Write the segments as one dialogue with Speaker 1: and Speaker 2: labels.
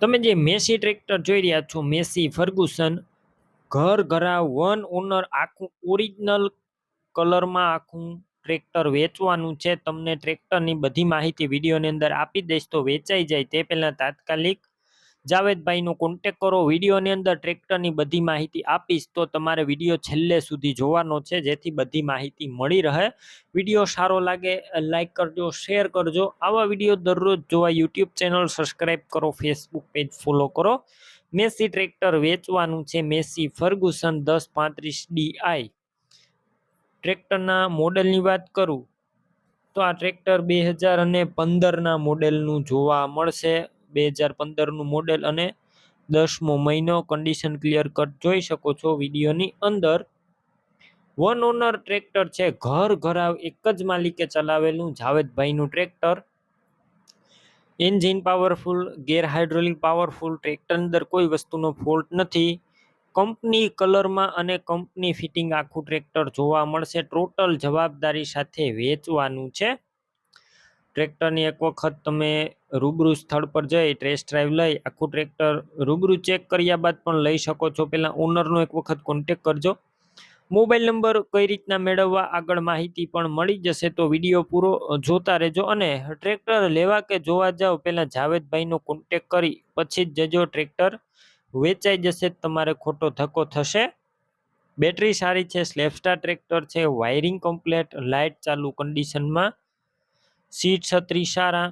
Speaker 1: તમે જે Massey tractor જોઈ રહ્યા છો, મેસી ફર્ગુસન, ઘર ઘરા વન ઓનર, આખું ઓરિજિનલ કલરમાં આખું ટ્રેક્ટર વેચવાનું છે. તમને ટ્રેક્ટરની બધી માહિતી વિડીયોની અંદર આપી દઈશ, તો વેચાઈ જાય. તે પહેલાં તાત્કાલિક જાવેદભાઈનો કોન્ટેક કરો, વિડીયોની અંદર ટ્રેક્ટરની બધી માહિતી આપીશ તો તમારે વીડિયો છેલ્લે સુધી જોવાનો છે, જેથી બધી માહિતી મળી રહે. વીડિયો સારો લાગે લાઇક કરજો શેર કરજો. આવા વીડિયો દરરોજ જોવા યુટ્યુબ ચેનલ સબસ્ક્રાઈબ કરો ફેસબુક પેજ ફોલો કરો. મેસી ટ્રેક્ટર વેચવાનું છે, મેસી ફર્ગુસન દસ પાંત્રીસ ડીઆઈ ટ્રેક્ટરના મોડેલની વાત કરું, તો આ ટ્રેક્ટર બે હજાર અને પંદરના મોડેલનું જોવા મળશે. બે હજાર પંદરનું મોડેલ અને દસમો મહિનો કન્ડિશન ક્લિયર કટ જોઈ શકો છો વિડીયોની અંદર. વન ઓનર ટ્રેક્ટર છે, ઘર ઘરાવ એક જ માલિકે ચલાવેલું, જાવેદભાઈનું tractor engine powerful gear hydraulic powerful tractor અંદર કોઈ વસ્તુનો ફોલ્ટ નથી. કંપની કલરમાં અને કંપની ફિટિંગ આખું ટ્રેક્ટર જોવા મળશે. ટોટલ જવાબદારી સાથે વેચવાનું છે. ટ્રેક્ટરની એક વખત તમે રૂબરૂ સ્થળ પર જઈ ટેસ્ટ ડ્રાઈવ લઈ, આખું ટ્રેક્ટર રૂબરૂ ચેક કર્યા બાદ પણ લઈ શકો છો. પહેલાં ઓનરનો એક વખત કોન્ટેક કરજો. મોબાઈલ નંબર કઈ રીતના મેળવવા આગળ માહિતી પણ મળી જશે તો વીડિયો પૂરો જોતા રહેજો અને ટ્રેક્ટર લેવા કે જોવા જાઓ, પહેલાં જાવેદભાઈનો કોન્ટેક કરી, પછી જ જજો ટ્રેક્ટર. વેચાઈ જશે તમારે ખોટો ધક્કો થશે. બેટરી સારી છે સ્લેપસ્ટાર ટ્રેક્ટર છે વાયરિંગ કમ્પ્લેટ લાઇટ ચાલુ કન્ડિશનમાં સીટ છત્રી સારા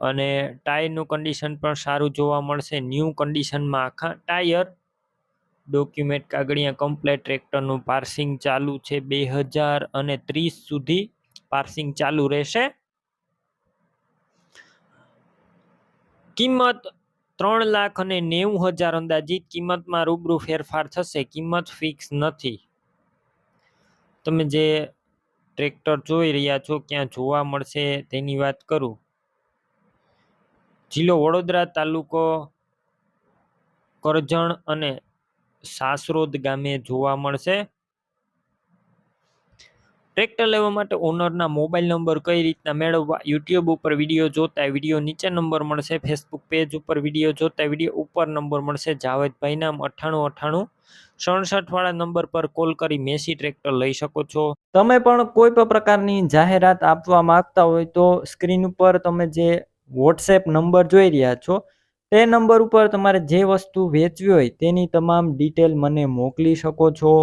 Speaker 1: અને ટાયરનું કન્ડિશન પણ સારું જોવા મળશે. ન્યૂ કન્ડિશનમાં આખા ટાયર ડોક્યુમેન્ટ કાગળિયા કમ્પ્લેટ ટ્રેક્ટરનું પાર્સિંગ ચાલુ છે. બે હજાર અને ત્રીસ સુધી પાર્સિંગ ચાલુ રહેશે. કિંમત ત્રણ લાખ અને નેવું હજાર અંદાજિત. કિંમતમાં રૂબરૂ ફેરફાર થશે. કિંમત ફિક્સ નથી. તમે જે ટ્રેક્ટર જોઈ રહ્યા છો, ક્યાં જોવા મળશે તેની વાત કરું. જિલ્લો વડોદરા તાલુકો કરજણ અને સાસરોદ ગામે જોવા મળશે. ટ્રેક્ટર લેવા માટે ઓનરના મોબાઈલ નંબર કઈ રીતના મેળવવા યુટ્યુબ ઉપર વીડિયો જોતા વીડિયો નીચે નંબર મળશે ફેસબુક પેજ ઉપર વીડિયો જોતા વીડિયો ઉપર નંબર મળશે, જાવેદભાઈ નામ અઠ્ઠાણું અઠ્ઠાણું સડસઠ વાળા નંબર પર કોલ કરી મેસી ટ્રેક્ટર લઈ શકો છો.
Speaker 2: તમે પણ કોઈ પણ પ્રકારની જાહેરાત આપવા માંગતા હોય તો સ્ક્રીન ઉપર તમે જે વોટ્સએપ નંબર જોઈ રહ્યા છો, તે નંબર ઉપર તમારે જે વસ્તુ વેચવી હોય તેની તમામ ડિટેલ મને મોકલી શકો છો.